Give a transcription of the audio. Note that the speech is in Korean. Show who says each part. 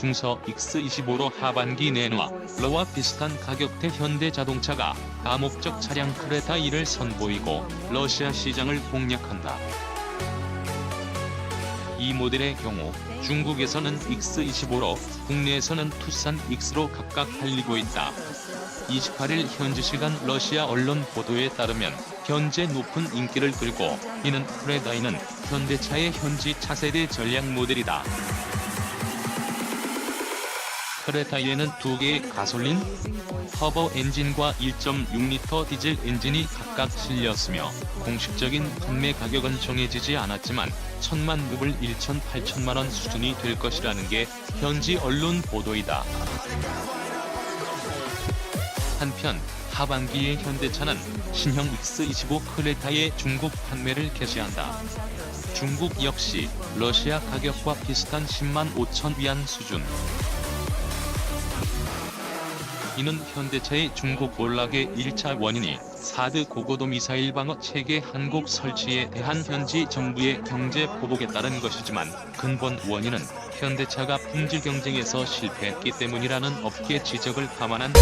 Speaker 1: 중서 X25로 하반기 내놔 러와 비슷한 가격대 현대자동차가 다목적 차량 크레타 2를 선보이고 러시아 시장을 공략한다. 이 모델의 경우 중국에서는 X25로 국내에서는 투싼 X로 각각 팔리고 있다. 28일 현지 시간 러시아 언론 보도에 따르면 현재 높은 인기를 끌고 이는 프레다이는 현대차의 현지 차세대 전략 모델이다. 크레타이에는 두 개의 가솔린 터보 엔진과 1.6리터 디젤 엔진이 각각 실렸으며 공식적인 판매 가격은 정해지지 않았지만 천만 루블 1천 8천만 원 수준이 될 것이라는 게 현지 언론 보도이다. 한편 하반기에 현대차는 신형 X25 크레타의 중국 판매를 개시한다. 중국 역시 러시아 가격과 비슷한 10만 5천 위안 수준. 이는 현대차의 중국 몰락의 1차 원인이 사드 고고도 미사일 방어 체계 한국 설치에 대한 현지 정부의 경제 보복에 따른 것이지만 근본 원인은 현대차가 품질 경쟁에서 실패했기 때문이라는 업계 지적을 감안한